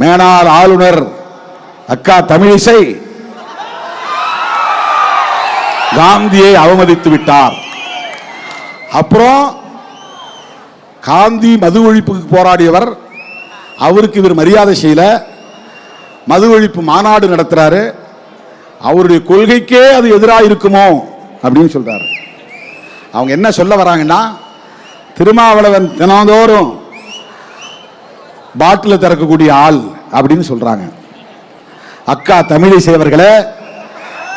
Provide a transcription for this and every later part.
மேனார் ஆளுநர் அக்கா தமிழிசை. காந்தியை அவமதித்து விட்டார். அப்புறம் காந்தி மது ஒழிப்புக்கு போராடியவர் அவருக்கு இவர் மரியாதை செய்யல. மது ஒழிப்பு மாநாடு நடத்துறாரு. அவருடைய கொள்கைக்கே அது எதிராக இருக்குமோ அப்படின்னு சொல்றாரு. அவங்க என்ன சொல்ல வராங்கன்னா திருமாவளவன் தினந்தோறும் பாட்டில் திறக்கக்கூடிய ஆள் அப்படின்னு சொல்றாங்க. அக்கா தமிழிசை அவர்களே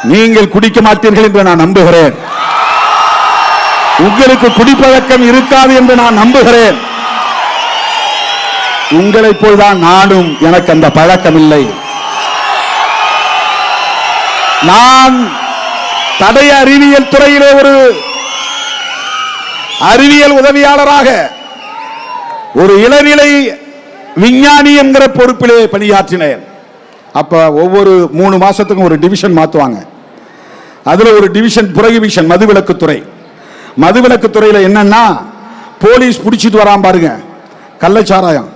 நீங்கள் குடிக்க மாட்டீர்கள் என்று நான் நம்புகிறேன். உங்களுக்கு குடிப்பழக்கம் இருக்காது என்று நான் நம்புகிறேன். உங்களைப் போல்தான் நானும் எனக்கு அந்த பழக்கம் இல்லை. நான் தடய அறிவியல் துறையிலே ஒரு அறிவியல் உதவியாளராக ஒரு இளநிலை விஞ்ஞானி என்கிற பொறுப்பிலே பணியாற்றினேன். அப்ப ஒவ்வொரு மூணு மாசத்துக்கும் ஒரு டிவிஷன் மாத்துவாங்க. அதுல ஒரு டிவிஷன் புறகிவிஷன் மதுவிலக்குத்துறை மதுவிலக்குத்துறையில என்னன்னா போலீஸ் பிடிச்சிட்டு வரான் பாருங்க. கள்ளச்சாராயம்.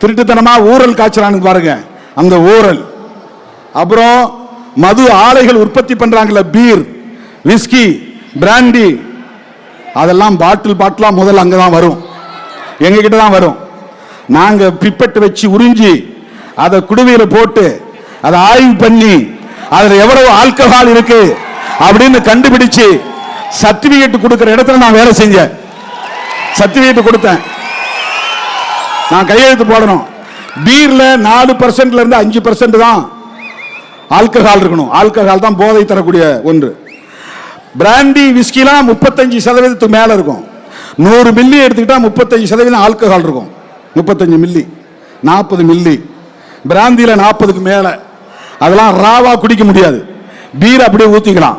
திருட்டுத்தனமா ஊரல் காய்ச்சலான்னு பாருங்க. அந்த ஊரல். அப்புறம் மது ஆலைகள் உற்பத்தி பண்றாங்கல்ல பீர் விஸ்கி பிராண்டி. அதெல்லாம் பாட்டில் பாட்டிலாக முதல்ல அங்கே தான் வரும். எங்ககிட்ட தான் வரும். நாங்க பிப்பட்டு வச்சு உறிஞ்சி அதை குடுவையில போட்டு அதை ஆய்வு பண்ணி அதுல எவ்வளவு ஆல்கஹால் இருக்கு அப்படின்னு கண்டுபிடிச்சு சர்டிபிகேட் கொடுக்கிற இடத்துல நான் வேலை செஞ்சேன். சர்டிபிகேட் கொடுத்தேன். நான் கையெழுத்து போடணும். பீர்ல நாலு பர்சன்ட்ல இருந்து அஞ்சு பர்சன்ட் தான் ஆல்கஹால் இருக்கணும். ஆல்கஹால் தான் போதை தரக்கூடிய ஒன்று. பிராண்டி விஸ்கிலாம் முப்பத்தஞ்சு சதவீதத்துக்கு மேல இருக்கும். நூறு மில்லி எடுத்துக்கிட்டா முப்பத்தஞ்சு சதவீதம் ஆல்கஹால் இருக்கும். முப்பத்தஞ்சு மில்லி நாற்பது மில்லி. பிராந்தியில் நாற்பதுக்கு மேலே. அதெல்லாம் ராவா குடிக்க முடியாது. பீர் அப்படியே ஊற்றிக்கலாம்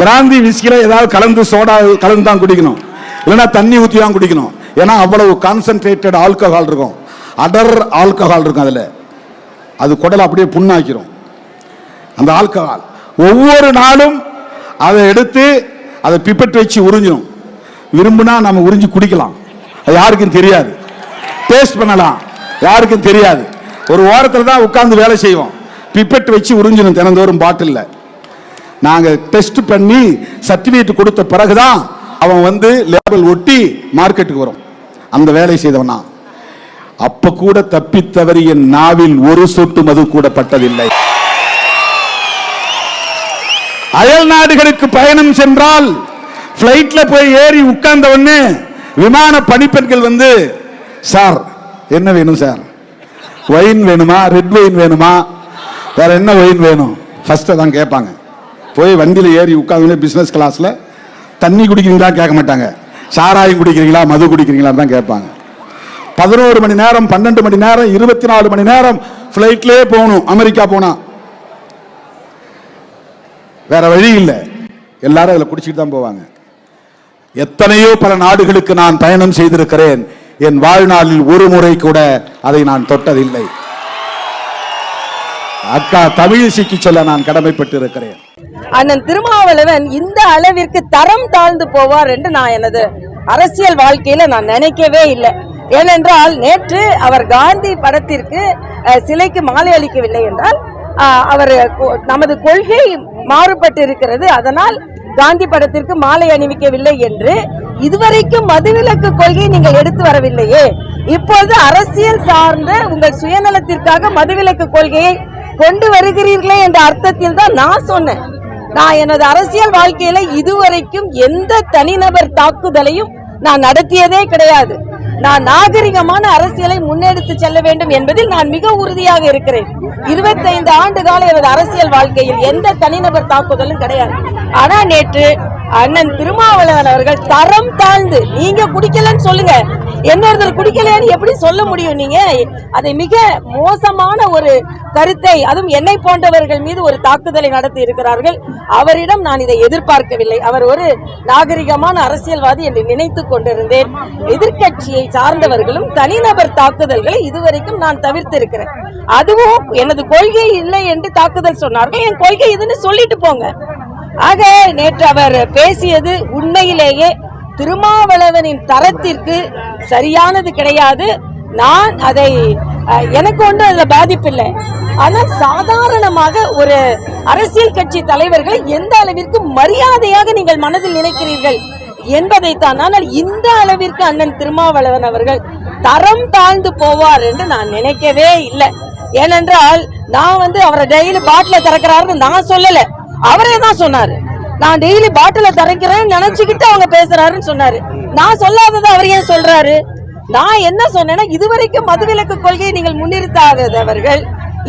பிராந்தி விசிக்கிற ஏதாவது கலந்து சோடா கலந்து தான் குடிக்கணும். இல்லைன்னா தண்ணி ஊற்றி தான் குடிக்கணும். ஏன்னா அவ்வளவு கான்சென்ட்ரேட்டட் ஆல்கஹால் இருக்கும். அடர் ஆல்கஹால் இருக்கும் அதில். அது குடலை அப்படியே புண்ணாக்கிரும். அந்த ஆல்கஹால் ஒவ்வொரு நாளும் அதை எடுத்து அதை பிப்பெட் வச்சு உறிஞ்சிடும் விரும்புனா நம்ம உறிஞ்சி குடிக்கலாம். அது யாருக்கும் தெரியாது. டேஸ்ட் பண்ணலாம். யாருக்கும் தெரியாது. ஒரு ஓரத்தில் தான் உட்காந்து வேலை செய்வோம். பிப்பெட் வச்சு உறிஞ்சிடும் தினந்தோறும் பாட்டிலில். நாங்கள் டெஸ்ட் பண்ணி சர்டிஃபிகேட் கொடுத்த பிறகு தான் அவன் வந்து லேபிள் ஒட்டி மார்க்கெட்டுக்கு வரும். அந்த வேலை செய்தவனா அப்ப கூட தப்பி என் நாவில் ஒரு சொட்டு மது கூட பட்டதில்லை. அயல் நாடுகளுக்கு பயணம் சென்றால் பிளைட்ல போய் ஏறி உட்கார்ந்த உடனே விமான பணிப்பெண்கள் வந்து சார் என்ன வேணும் சார் ஒயின் வேணுமா? ரெட் ஒயின் வேணுமா? வேற என்ன ஒயின் வேணும்? ஃபர்ஸ்ட் தான் கேட்பாங்க. போய் வண்டியில் ஏறி உட்காந்து பிஸ்னஸ் கிளாஸில் தண்ணி குடிக்கிறீங்களா கேட்க மாட்டாங்க. சாராயம் குடிக்கிறீங்களா மது குடிக்கிறீங்களா தான் கேட்பாங்க. பதினோரு மணி நேரம் பன்னெண்டு மணி நேரம் இருபத்தி நாலு மணி நேரம் ஃப்ளைட்லேயே போகணும் அமெரிக்கா போனால் வேற வழி இல்லை. எல்லாரும் அதில் குடிச்சிட்டு தான் போவாங்க. எத்தனையோ பல நாடுகளுக்கு நான் பயணம் செய்திருக்கிறேன். என் வாழ்நாளில் ஒரு முறை கூட அதை நான் தொட்டதில்லை. அக்கா தமிழிசைக்கு சொல்ல நான் கடமைப்பட்டு இருக்கிறேன் அண்ணன் திருமாவளவன் இந்த அளவிற்கு தரம் தாழ்ந்து போவார் என்று நான் எனது அரசியல் வாழ்க்கையில நான் நினைக்கவே இல்லை. ஏனென்றால் நேற்று அவர் காந்தி படத்திற்கு சிலைக்கு மாலை அளிக்கவில்லை என்றால் அவர் கொ- நமது கொள்கை மாறுபட்டு இருக்கிறது அதனால் காந்தி படத்திற்கு மாலை அணிவிக்கவில்லை என்று இதுவரைக்கும் மதுவிலக்கு கொள்கை நீங்கள் எடுத்து வரவில்லையே. இப்பொழுது அரசியல் சார்ந்த உங்கள் சுயநலத்திற்காக மதுவிலக்கு கொள்கையை கொண்டு வருகிறீர்களே என்ற அர்த்தத்தில் தான் நான் சொன்னேன். நான் எனது அரசியல் வாழ்க்கையில இதுவரைக்கும் எந்த தனிநபர் தாக்குதலையும் நான் நடத்தியதே கிடையாது. நான் நாகரிகமான அரசியலை முன்னெடுத்து செல்ல வேண்டும் என்பதில் நான் மிக உறுதியாக இருக்கிறேன். இருபத்தைந்து ஆண்டு கால எனது அரசியல் வாழ்க்கையில் எந்த தனிநபர் தாக்குதலும் கிடையாது. ஆனா நேற்று அண்ணன் திருமாவளவன் அவர்கள் தரம் தாழ்ந்து நீங்க குடிக்கலன்னு சொல்லுங்க. இன்னொருத்தர் குடிக்கலைன்னு எப்படி சொல்ல முடியும் நீங்க? அதை மிக மோசமான ஒரு கருத்தை அதுவும் என்னை போன்றவர்கள் மீது ஒரு தாக்குதலை நடத்தி இருக்கிறார்கள். அவரிடம் நான் இதை எதிர்பார்க்கவில்லை. அவர் ஒரு நாகரிகமான அரசியல்வாதி என்று நினைத்து கொண்டிருந்தேன். எதிர்க்கட்சியை சார்ந்தவர்களும் தனிநபர் தாக்குதல்களை இதுவரைக்கும் நான் தவிர்த்திருக்கிறேன். அதுவும் எனது கொள்கை இல்லை என்று தாக்குதல் சொன்னார்கள். என் கொள்கை இதுன்னு சொல்லிட்டு போங்க. ஆக நேற்று அவர் பேசியது உண்மையிலேயே திருமாவளவனின் தரத்திற்கு சரியானது கிடையாது. நான் அதை எனக்கு ஒன்றும் அதில் பாதிப்பில்லை ஆனால் சாதாரணமாக ஒரு அரசியல் கட்சி தலைவர்களை எந்த அளவிற்கு மரியாதையாக நீங்கள் மனதில் நினைக்கிறீர்கள் என்பதைத்தான். ஆனால் இந்த அளவிற்கு அண்ணன் திருமாவளவன் அவர்கள் தரம் தாழ்ந்து போவார் என்று நான் நினைக்கவே இல்லை. ஏனென்றால் நான் வந்து அவரை டெய்லி பாட்டில் திறக்கிறாருன்னு நான் சொல்லலை. அவரே தான் சொன்னாரு. நான் டெய்லி பாட்டில திறக்கிறேன்னு நினைச்சுக்கிட்டு அவங்க பேசுறாருன்னு சொன்னாரு. நான் சொல்லாததை அவர் ஏன் சொல்றாரு? நான் என்ன சொன்னேன்னா இதுவரைக்கும் மதுவிலக்கு கொள்கையை நீங்கள் முன்னிறுத்தாதவர்கள்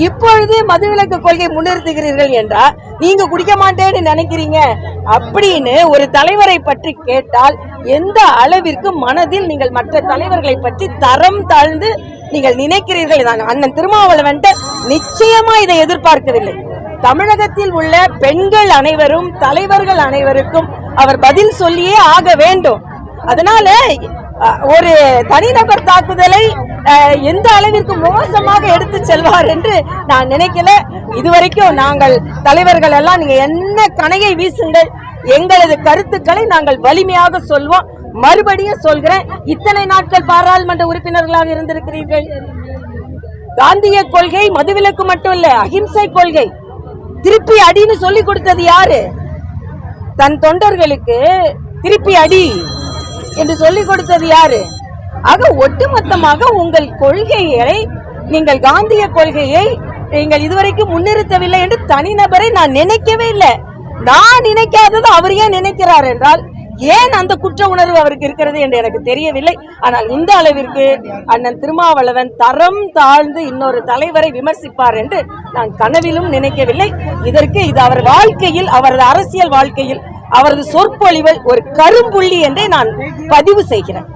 இப்பொழுது மதுவிலக்கு கொள்கை முன்னிறுத்துகிறீர்கள் என்றால் நீங்க குடிக்க மாட்டேன்னு நினைக்கிறீங்க? அப்படின்னு ஒரு தலைவரை பற்றி கேட்டால் எந்த அளவிற்கு மனதில் நீங்கள் மற்ற தலைவர்களை பற்றி தரம் தாழ்ந்து நீங்கள் நினைக்கிறீர்கள்? அண்ணன் திருமாவளவன் நிச்சயமா இதை எதிர்பார்க்கவில்லை. தமிழகத்தில் உள்ள பெண்கள் அனைவரும் தலைவர்கள் அனைவருக்கும் அவர் பதில் சொல்லியே ஆக வேண்டும். அதனால ஒரு தனிநபர் தாக்குதலை எந்த அளவிற்கு மோசமாக எடுத்து செல்வார் என்று நான் நினைக்கல. இதுவரைக்கும் நாங்கள் தலைவர்கள் எல்லாம் நீங்க என்ன கணையை வீசுங்கள் எங்களது கருத்துக்களை நாங்கள் வலிமையாக சொல்வோம். மறுபடியும் சொல்கிறேன் இத்தனை நாட்கள் பாராளுமன்ற உறுப்பினர்களாக இருந்திருக்கிறீர்கள்? காந்திய கொள்கை மதுவிலக்கு மட்டும் இல்ல அஹிம்சை கொள்கை. திருப்பி அடின்னு சொல்லி கொடுத்தது யாரு? தன் தொண்டர்களுக்கு திருப்பி அடி என்று சொல்லி கொடுத்தது யாரு? ஆக ஒட்டுமொத்தமாக உங்கள் கொள்கையை நீங்கள் காந்திய கொள்கையை நீங்கள் இதுவரைக்கும் முன்னிறுத்தவில்லை என்று தனிநபரை நான் நினைக்கவே இல்லை. நான் நினைக்காதது அவர் ஏன் நினைக்கிறார் என்றால் ஏன் அந்த குற்ற உணர்வு அவருக்கு இருக்கிறது என்று எனக்கு தெரியவில்லை. ஆனால் இந்த அளவிற்கு அண்ணன் திருமாவளவன் தரம் தாழ்ந்து இன்னொரு தலைவரை விமர்சிப்பார் என்று நான் கனவிலும் நினைக்கவில்லை. இதற்கு இது அவர் வாழ்க்கையில் அவரது அரசியல் வாழ்க்கையில் அவரது சொற்பொழிவை ஒரு கரும்புள்ளி என்றே நான் பதிவு செய்கிறேன்.